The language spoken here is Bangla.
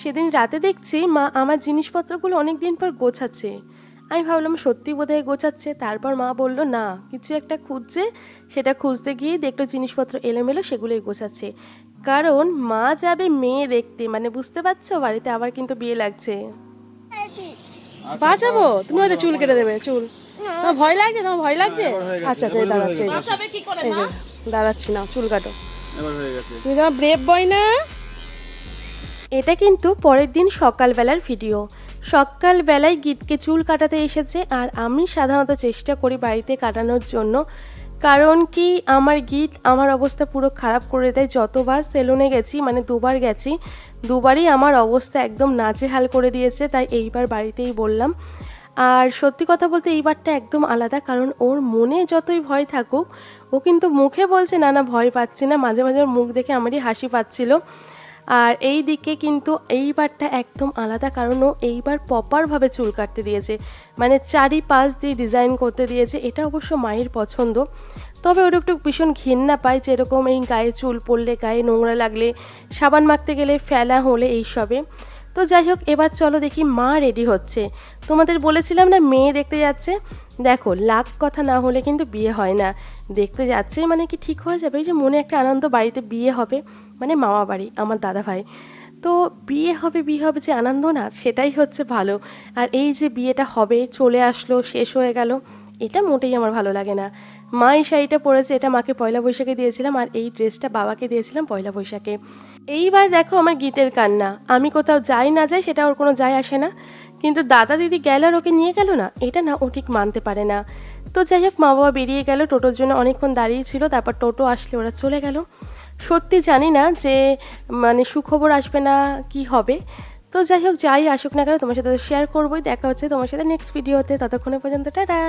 সেদিন রাতে দেখছি মা আমার জিনিসপত্রগুলো অনেক দিন পর গোছাচ্ছে। আমি ভাবলাম সত্যি বোধহয় গোছাচ্ছে? তারপর মা বলল না কিছু একটা খুঁজছে। সেটা খুঁজতে গিয়ে দেখল জিনিসপত্র এলোমেলো সেগুলোই গোছাচ্ছে। কারণ মা যাবে মেয়ে দেখতে মানে বুঝতে পারছ? বাড়িতে আবার কিন্তু বিয়ে লাগছে। বাঁচাবো তুমি হয়তো চুল কেটে দেবে চুল। তোমার ভয় লাগছে? তোমার ভয় লাগছে? আচ্ছা আচ্ছা দাঁড়াচ্ছে। দাঁড়াচ্ছি না চুল কাটো। এবার হয়ে গেছে। তুমি তোমার ব্রেভ বয় না? এটা কিন্তু পরের দিন সকালবেলার ভিডিও। সকালবেলায় গীতকে চুল কাটাতে এসেছে আর আমি সাধারণত চেষ্টা করি বাড়িতে কাটানোর জন্য। কারণ কি, আমার গীত আমার অবস্থা পুরো খারাপ করে দেয়। যতবার সেলুনে গেছি মানে দুবার গেছি, দুবারই আমার অবস্থা একদম নাজেহাল করে দিয়েছে, তাই এইবার বাড়িতেই বললাম। আর সত্যি কথা বলতে এইবারটা একদম আলাদা, কারণ ওর মনে যতই ভয় থাকুক, ও কিন্তু মুখে বলছে, না না, ভয় পাচ্ছি না। মাঝে মাঝে মুখ দেখে আমারই হাসি পাচ্ছিল। আর এই দিকে কিন্তু এইবারটা একদম আলাদা কারণ ও এইবার প্রপারভাবে চুল কাটতে দিয়েছে। মানে চারি পাশ দিয়ে ডিজাইন করতে দিয়েছে, এটা অবশ্য মায়ের পছন্দ। তবে ওর একটু ভীষণ ঘেন্না পায় যে এরকম এই গায়ে চুল পড়লে গায়ে নোংরা লাগলে, সাবান মাখতে গেলে ফেলা হলে এইসবে। তো যাই হোক, এবার চলো দেখি মা রেডি হচ্ছে। তোমাদের বলেছিলাম না মেয়ে দেখতে যাচ্ছে? দেখো, লাখ কথা না হলে কিন্তু বিয়ে হয় না। দেখতে যাচ্ছে মানে কি ঠিক হয়ে যাবে? এই যে মনে একটা আনন্দ, বাড়িতে বিয়ে হবে। মানে মামা বাড়ি, আমার দাদা ভাই। তো বিয়ে হবে বিয়ে হবে যে আনন্দ না, সেটাই হচ্ছে ভালো। আর এই যে বিয়েটা হবে, চলে আসলো, শেষ হয়ে গেল। এটা মোটেই আমার ভালো লাগে না। মা এই শাড়িটা পরেছে, এটা মাকে পয়লা বৈশাখে দিয়েছিলাম আর এই ড্রেসটা বাবাকে দিয়েছিলাম পয়লা বৈশাখে। এইবার দেখো আমার গীতের কান্না। আমি কোথাও যাই না যাই সেটা ওর কোনো যায় আসে না। কিন্তু দাদা দিদি গেল আর ওকে নিয়ে গেল না, এটা না ও ঠিক মানতে পারে না। তো যাই হোক মা বাবা বেরিয়ে গেল, টোটোর জন্য অনেকক্ষণ দাঁড়িয়ে ছিল, তারপর টোটো আসলে ওরা চলে গেল। সত্যি জানি না যে মানে সুখবর আসবে না কি হবে। তো যাই হোক, যাই আসুক না কেন তোমার সাথে শেয়ার করবোই। দেখা হচ্ছে তোমার সাথে নেক্সট ভিডিওতে ততক্ষণে পর্যন্ত টাটা!